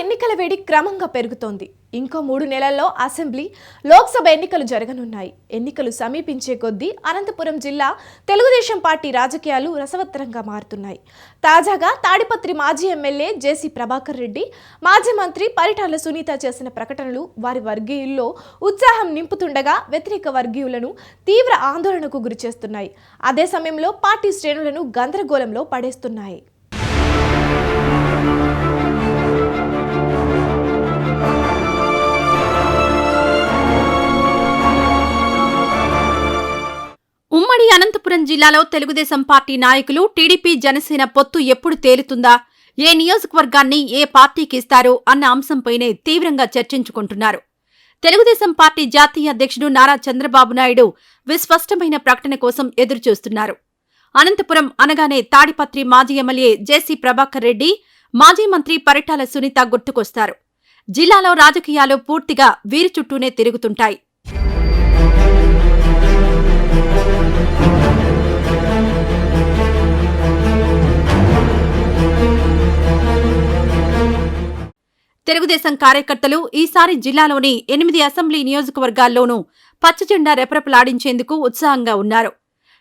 ఎన్నికల వేడి క్రమంగా పెరుగుతోంది. ఇంకో మూడు నెలల్లో అసెంబ్లీ లోక్సభ ఎన్నికలు జరగనున్నాయి. ఎన్నికలు సమీపించే కొద్దీ అనంతపురం జిల్లా తెలుగుదేశం పార్టీ రాజకీయాలు రసవత్తరంగా మారుతున్నాయి. తాజాగా తాడిపత్రి మాజీ ఎమ్మెల్యే జేసీ ప్రభాకర్ రెడ్డి మాజీ మంత్రి పరిటాల సునీత చేసిన ప్రకటనలు వారి వర్గీయుల్లో ఉత్సాహం నింపుతుండగా వ్యతిరేక వర్గీయులను తీవ్ర ఆందోళనకు గురిచేస్తున్నాయి. అదే సమయంలో పార్టీ శ్రేణులను గందరగోళంలో పడేస్తున్నాయి. జిల్లాలో తెలుగుదేశం పార్టీ నాయకులు టీడీపీ జనసేన పొత్తు ఎప్పుడు తేలుతుందా? ఏ నియోజకవర్గాన్ని ఏ పార్టీకి ఇస్తారు? అన్న అంశంపైనే తీవ్రంగా చర్చించుకుంటున్నారు. తెలుగుదేశం పార్టీ జాతీయ అధ్యక్షుడు నారా చంద్రబాబు నాయుడు విస్పష్టమైన ప్రకటన కోసం ఎదురుచూస్తున్నారు. అనంతపురం అనగానే తాడిపత్రి మాజీ ఎమ్మెల్యే జేసీ ప్రభాకర్ రెడ్డి మాజీ మంత్రి పరిటాల సునీత గుర్తుకొస్తారు. జిల్లాలో రాజకీయాలు పూర్తిగా వీరి చుట్టూనే తిరుగుతుంటాయి. తెలుగుదేశం కార్యకర్తలు ఈసారి జిల్లాలోని ఎనిమిది అసెంబ్లీ నియోజకవర్గాల్లోనూ పచ్చజెండా రెపరెపలాడించేందుకు ఉత్సాహంగా ఉన్నారు.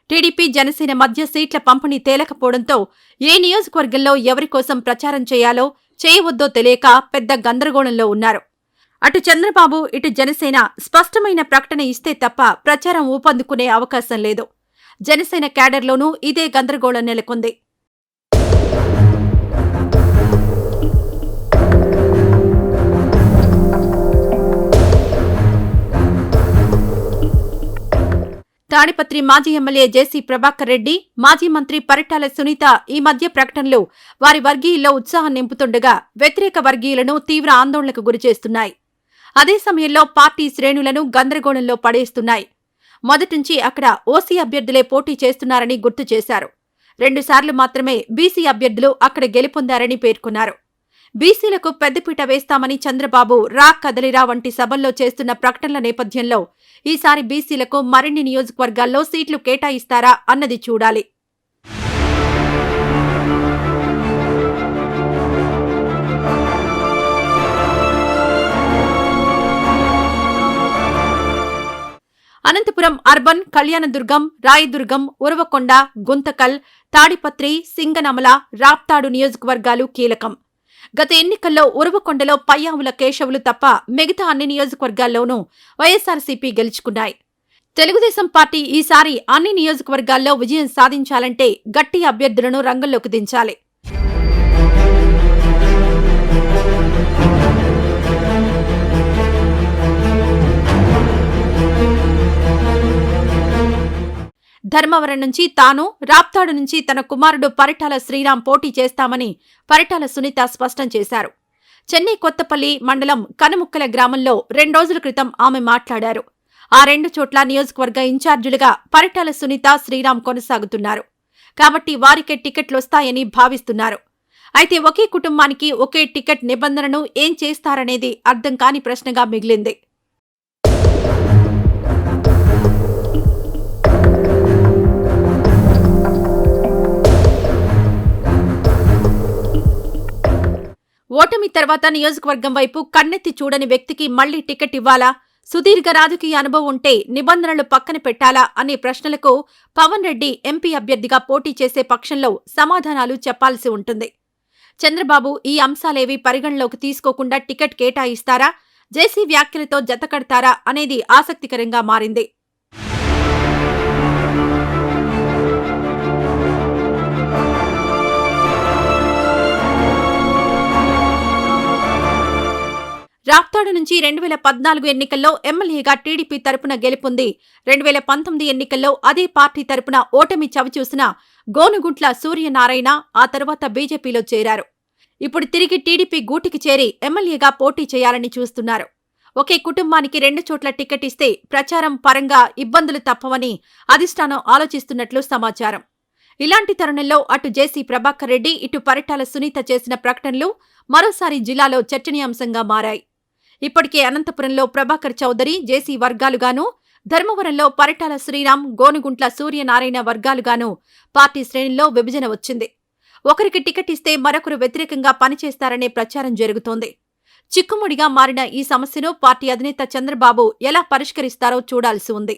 టీడీపీ జనసేన మధ్య సీట్ల పంపిణీ తేలకపోవడంతో ఏ నియోజకవర్గంలో ఎవరి కోసం ప్రచారం చేయాలో చేయవద్దో తెలియక పెద్ద గందరగోళంలో ఉన్నారు. అటు చంద్రబాబు ఇటు జనసేన స్పష్టమైన ప్రకటన ఇస్తే తప్ప ప్రచారం ఊపందుకునే అవకాశం లేదు. జనసేన క్యాడర్లోనూ ఇదే గందరగోళం నెలకొంది. తాడిపత్రి మాజీ ఎమ్మెల్యే జేసీ ప్రభాకర్ రెడ్డి మాజీ మంత్రి పరిటాల సునీత ఈ మధ్య ప్రకటనలు వారి వర్గీయుల్లో ఉత్సాహం నింపుతుండగా వ్యతిరేక వర్గీయులను తీవ్ర ఆందోళనకు గురిచేస్తున్నాయి అదే సమయంలో పార్టీ శ్రేణులను గందరగోళంలో పడేస్తున్నాయి. మొదటించి అక్కడ ఓసీ అభ్యర్థులే పోటీ చేస్తున్నారని గుర్తు చేశారు. రెండుసార్లు మాత్రమే బీసీ అభ్యర్థులు అక్కడ గెలుపొందారని పేర్కొన్నారు. బీసీలకు పెద్దపీట వేస్తామని చంద్రబాబు రా కదలిరా వంటి సభల్లో చేస్తున్న ప్రకటనల నేపథ్యంలో ఈసారి బీసీలకు మరిన్ని నియోజకవర్గాల్లో సీట్లు కేటాయిస్తారా అన్నది చూడాలి. అనంతపురం అర్బన్ కళ్యాణదుర్గం రాయదుర్గం ఉరవకొండ గుంతకల్ తాడిపత్రి సింగనమల రాప్తాడు నియోజకవర్గాలు కీలకం. గత ఎన్నికల్లో ఉరవకొండలో పయ్యావుల కేశవులు తప్ప మిగతా అన్ని నియోజకవర్గాల్లోనూ వైఎస్సార్సీపీ గెలుచుకున్నాయి. తెలుగుదేశం పార్టీ ఈసారి అన్ని నియోజకవర్గాల్లో విజయం సాధించాలంటే గట్టి అభ్యర్థులను రంగంలోకి దించాలి. ధర్మవరం నుంచి తాను రాప్తాడు నుంచి తన కుమారుడు పరిటాల శ్రీరామ్ పోటీ చేస్తామని పరిటాల సునీత స్పష్టం చేశారు. చెన్నై కొత్తపల్లి మండలం కనుముక్కల గ్రామంలో రెండ్రోజుల క్రితం ఆమె మాట్లాడారు. ఆ రెండు చోట్ల నియోజకవర్గ ఇన్ఛార్జీలుగా పరిటాల సునీత శ్రీరామ్ కొనసాగుతున్నారు. కాబట్టి వారికే టికెట్లొస్తాయని భావిస్తున్నారు. అయితే ఒకే కుటుంబానికి ఒకే టికెట్ నిబంధనను ఏం చేస్తారనేది అర్థం కాని ప్రశ్నగా మిగిలింది. ఓటమి తర్వాత నియోజకవర్గం వైపు కన్నెత్తి చూడని వ్యక్తికి మళ్ళీ టికెట్ ఇవ్వాలా? సుదీర్ఘ రాజకీయ అనుభవం ఉంటే నిబంధనలు పక్కన పెట్టాలా? అనే ప్రశ్నలకు పవన్ రెడ్డి ఎంపీ అభ్యర్థిగా పోటీ చేసే పక్షంలో సమాధానాలు చెప్పాల్సి ఉంటుంది. చంద్రబాబు ఈ అంశాలేవి పరిగణలోకి తీసుకోకుండా టికెట్ కేటాయిస్తారా? జేసీ వ్యాఖ్యలతో జతకడతారా అనేది ఆసక్తికరంగా మారింది. రాప్తాడు నుంచి రెండు వేల పద్నాలుగు ఎన్నికల్లో ఎమ్మెల్యేగా టీడీపీ తరపున గెలుపొంది. రెండు వేల పంతొమ్మిది ఎన్నికల్లో అదే పార్టీ తరపున ఓటమి చవిచూసిన గోనుగుంట్ల సూర్యనారాయణ ఆ తర్వాత బీజేపీలో చేరారు. ఇప్పుడు తిరిగి టీడీపీ గూటికి చేరి ఎమ్మెల్యేగా పోటీ చేయాలని చూస్తున్నారు. ఒకే కుటుంబానికి రెండు చోట్ల టికెట్ ఇస్తే ప్రచారం పరంగా ఇబ్బందులు తప్పవని అధిష్టానం ఆలోచిస్తున్నట్లు సమాచారం. ఇలాంటి తరుణంలో అటు జేసీ ప్రభాకర్ రెడ్డి ఇటు పరిటాల సునీత చేసిన ప్రకటనలు మరోసారి జిల్లాలో చర్చనీయాంశంగా మారాయి. ఇప్పటికే అనంతపురంలో ప్రభాకర్ చౌదరి జేసీ వర్గాలుగాను ధర్మవరంలో పరిటాల శ్రీరామ్ గోనుగుంట్ల సూర్యనారాయణ వర్గాలుగాను పార్టీ శ్రేణుల్లో విభజన వచ్చింది. ఒకరికి టికెట్ ఇస్తే మరొకరు వ్యతిరేకంగా పనిచేస్తారనే ప్రచారం జరుగుతోంది. చిక్కుముడిగా మారిన ఈ సమస్యను పార్టీ అధినేత చంద్రబాబు ఎలా పరిష్కరిస్తారో చూడాల్సి ఉంది.